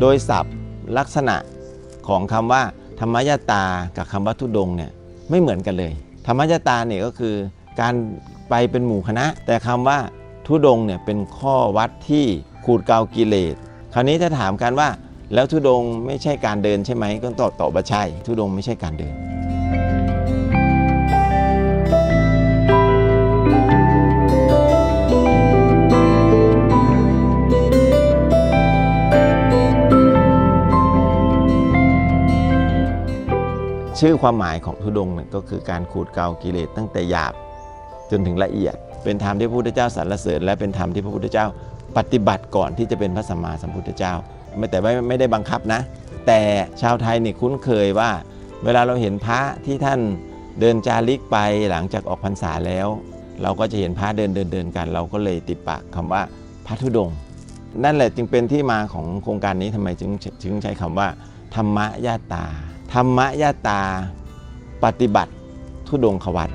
โดยศัพท์ลักษณะของคำว่า ธรรมยตากับคำว่าทุดงเนี่ยไม่เหมือนกันเลย ธรรมยตาเนี่ยก็คือการไปเป็นหมู่คณะ แต่คำว่าทุดงเนี่ยเป็นข้อวัดที่ขูดเกากิเลสคราวนี้ถ้าถามกันว่า แล้วทุดงไม่ใช่การเดินใช่ไหมก็ตอบตอบว่าใช่ ทุดงไม่ใช่การเดิน ชื่อความหมายของทุดงค์เนี่ยก็คือการขูดเกลากิเลสตั้งแต่หยาบจนถึงละเอียด เป็นธรรมที่พระพุทธเจ้าสรรเสริญ และเป็นธรรมที่พระพุทธเจ้าปฏิบัติก่อนที่จะเป็นพระสัมมาสัมพุทธเจ้า ไม่แต่ไม่ไม่ได้บังคับนะ แต่ชาวไทยนี่คุ้นเคยว่า เวลาเราเห็นพระที่ท่านเดินจาริกไปหลังจากออกพรรษาแล้ว เราก็จะเห็นพระเดินเดินเดินกัน เราก็เลยติดปากคำว่าพระธุดงนั่นแหละจึงเป็นที่มาของโครงการนี้ทำไมจึงจึงใช้คำว่า ธรรมะญาตา ธรรมญาตาปฏิบัติทุดงควัต